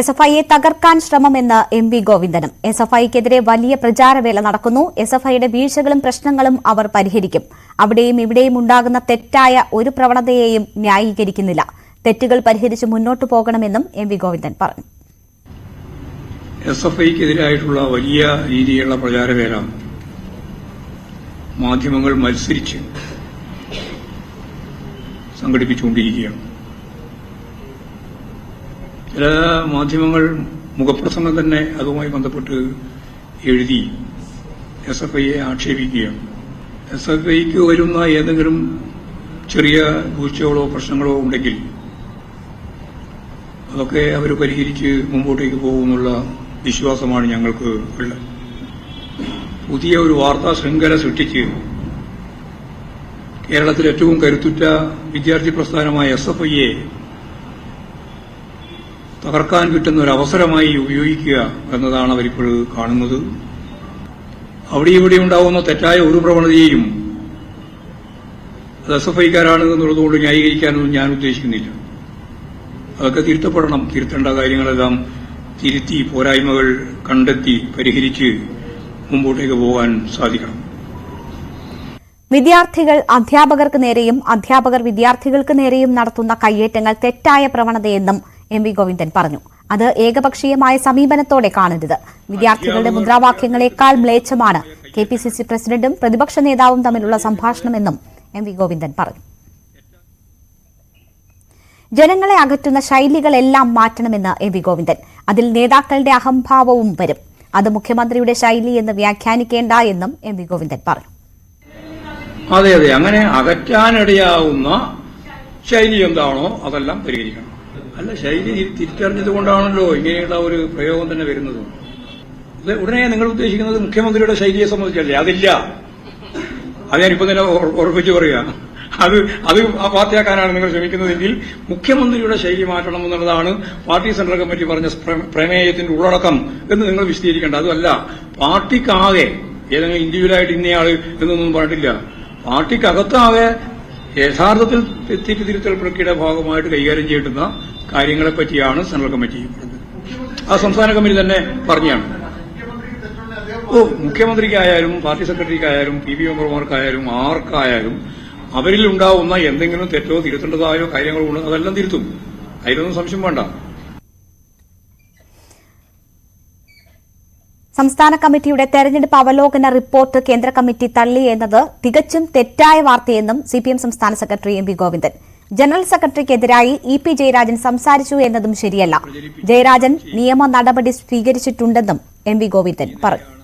S F ഐയെ തകർക്കാൻ ശ്രമമെന്ന് എം വി ഗോവിന്ദനും. എസ് എഫ് ഐക്കെതിരെ വലിയ പ്രചാരവേല നടക്കുന്നു. എസ് എഫ് ഐയുടെ വീഴ്ചകളും പ്രശ്നങ്ങളും അവർ പരിഹരിക്കും. അവിടെയും ഇവിടെയും ഉണ്ടാകുന്ന തെറ്റായ ഒരു പ്രവണതയെയും ന്യായീകരിക്കുന്നില്ല. തെറ്റുകൾ പരിഹരിച്ച് മുന്നോട്ട് പോകണമെന്നും എം വി ഗോവിന്ദൻ പറഞ്ഞു. എസ് എഫ് ഐക്കെതിരായിട്ടുള്ള വലിയ രീതിയിലുള്ള പ്രചാരവേല മാധ്യമങ്ങൾ മത്സരിച്ച് സംഘടിപ്പിച്ചുകൊണ്ടിരിക്കുകയാണ്. ചില മാധ്യമങ്ങൾ മുഖപ്രസംഗം തന്നെ അതുമായി ബന്ധപ്പെട്ട് എഴുതി എസ് എഫ് ഐയെ ആക്ഷേപിക്കുകയാണ്. എസ് എഫ് ഐക്ക് വരുന്ന ഏതെങ്കിലും ചെറിയ വീഴ്ചകളോ പ്രശ്നങ്ങളോ ഉണ്ടെങ്കിൽ അതൊക്കെ അവർ പരിഹരിച്ച് മുമ്പോട്ടേക്ക് പോകുമെന്നുള്ള വിശ്വാസമാണ് ഞങ്ങൾക്ക് ഉള്ളത്. പുതിയ ഒരു വാർത്താ ശൃംഖല സൃഷ്ടിച്ച് കേരളത്തിൽ ഏറ്റവും കരുത്തുറ്റ വിദ്യാർത്ഥി പ്രസ്ഥാനമായ എസ് എഫ് ഐയെ തകർക്കാൻ കിട്ടുന്ന ഒരു അവസരമായി ഉപയോഗിക്കുക എന്നതാണ് അവരിപ്പോൾ കാണുന്നത്. അവിടെ ഇവിടെ ഉണ്ടാവുന്ന തെറ്റായ ഒരു പ്രവണതയെയും അത് എസ് എഫ് ഐക്കാരാണ് എന്നുള്ളതുകൊണ്ട് ന്യായീകരിക്കാനൊന്നും ഞാൻ ഉദ്ദേശിക്കുന്നില്ല. അതൊക്കെ തിരുത്തപ്പെടണം. തിരുത്തേണ്ട കാര്യങ്ങളെല്ലാം തിരുത്തി പോരായ്മകൾ കണ്ടെത്തി പരിഹരിച്ച് മുമ്പോട്ടേക്ക് പോകാൻ സാധിക്കണം. വിദ്യാർത്ഥികൾ അധ്യാപകർക്ക് നേരെയും അധ്യാപകർ വിദ്യാർത്ഥികൾക്ക് നേരെയും നടത്തുന്ന കയ്യേറ്റങ്ങൾ തെറ്റായ പ്രവണതയെന്നും എം വി ഗോവിന്ദൻ പറഞ്ഞു. അത് ഏകപക്ഷീയമായ സമീപനത്തോടെ കാണരുത്. വിദ്യാർത്ഥികളുടെ മുദ്രാവാക്യങ്ങളെക്കാൾ മ്ലേച്ഛമാണ് കെ പി സി സി പ്രസിഡന്റും പ്രതിപക്ഷ നേതാവും തമ്മിലുള്ള സംഭാഷണമെന്നും എം വി ഗോവിന്ദൻ പറഞ്ഞു. ജനങ്ങളെ അകറ്റുന്ന ശൈലികളെല്ലാം മാറ്റണമെന്ന് എം വി ഗോവിന്ദൻ. അതിൽ നേതാക്കളുടെ അഹംഭാവവും വരും. അത് മുഖ്യമന്ത്രിയുടെ ശൈലി എന്ന് വ്യാഖ്യാനിക്കേണ്ട എന്നും എം വി ഗോവിന്ദൻ പറഞ്ഞു. അതെ അതെ. അങ്ങനെ അകറ്റാനിടയാവുന്ന ശൈലി എന്താണോ അതെല്ലാം പരിഹരിക്കണം. അല്ല ശൈലി തിരിച്ചറിഞ്ഞത് കൊണ്ടാണല്ലോ ഇങ്ങനെയുള്ള ഒരു പ്രയോഗം തന്നെ വരുന്നത്. ഉടനെ നിങ്ങൾ ഉദ്ദേശിക്കുന്നത് മുഖ്യമന്ത്രിയുടെ ശൈലിയെ സംബന്ധിച്ചല്ലേ? അതില്ല. അത് ഞാനിപ്പോ തന്നെ ഉറപ്പിച്ചു പറയുക അത് അത് പാർട്ടിയാക്കാനാണ് നിങ്ങൾ ശ്രമിക്കുന്നതെങ്കിൽ മുഖ്യമന്ത്രിയുടെ ശൈലി മാറ്റണം എന്നുള്ളതാണ് പാർട്ടി സെൻട്രൽ കമ്മിറ്റി പറഞ്ഞ പ്രമേയത്തിന്റെ ഉള്ളടക്കം എന്ന് നിങ്ങൾ വിശദീകരിക്കേണ്ട. അതുമല്ല പാർട്ടിക്കാകെ ഏതെങ്കിലും ഇൻഡിവിജ്വലായിട്ട് ഇന്നയാൾ എന്നൊന്നും പറഞ്ഞിട്ടില്ല. പാർട്ടിക്കകത്താകെ യഥാർത്ഥത്തിൽ തെറ്റ് തിരുത്തൽ പ്രക്രിയയുടെ ഭാഗമായിട്ട് കൈകാര്യം ചെയ്യേണ്ടുന്ന കാര്യങ്ങളെ പറ്റിയാണ് സെൻട്രൽ കമ്മിറ്റി ആ സംസ്ഥാന കമ്മിറ്റി തന്നെ പറഞ്ഞാണ്. ഓ മുഖ്യമന്ത്രിക്കായാലും പാർട്ടി സെക്രട്ടറിക്കായാലും പി വി മെമ്പർമാർക്കായാലും ആർക്കായാലും അവരിൽ ഉണ്ടാവുന്ന എന്തെങ്കിലും തെറ്റോ തിരുത്തേണ്ടതായോ കാര്യങ്ങളോ ഉണ്ടോ അതെല്ലാം തിരുത്തും. അതിലൊന്നും സംശയം വേണ്ട. സംസ്ഥാന കമ്മിറ്റിയുടെ തെരഞ്ഞെടുപ്പ് അവലോകന റിപ്പോർട്ട് കേന്ദ്ര കമ്മിറ്റി തള്ളി എന്നത് തികച്ചും തെറ്റായ വാർത്തയെന്നും സിപിഎം സംസ്ഥാന secretary M P Govindan. General സെക്രട്ടറിക്കെതിരായി E P Jayarajan സംസാരിച്ചു എന്നതും ശരിയല്ല. ജയരാജൻ നിയമ നടപടി സ്വീകരിച്ചിട്ടുണ്ടെന്നും എം വി ഗോവിന്ദൻ പറഞ്ഞു.